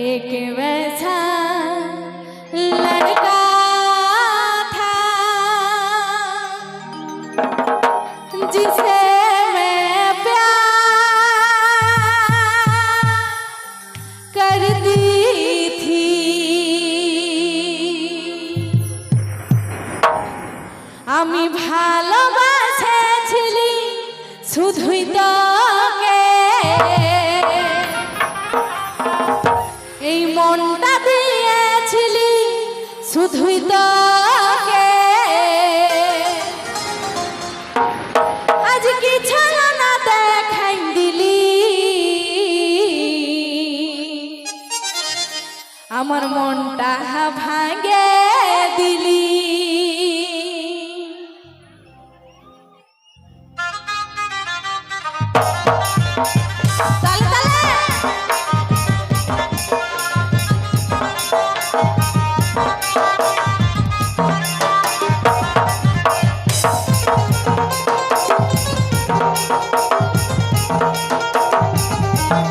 एक वैसा लड़का था जिसे मैं प्यार करती थी আমি ভালোবাসেছিলি শুধুই তো মনটা দিয়েছিলি শুধুই তোকে। আমার মনটা ভাঙে। আমি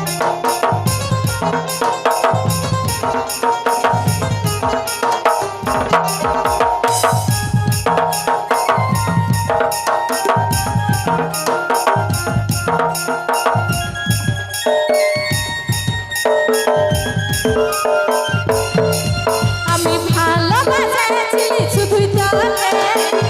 ভালোবাসা শুধুই জানে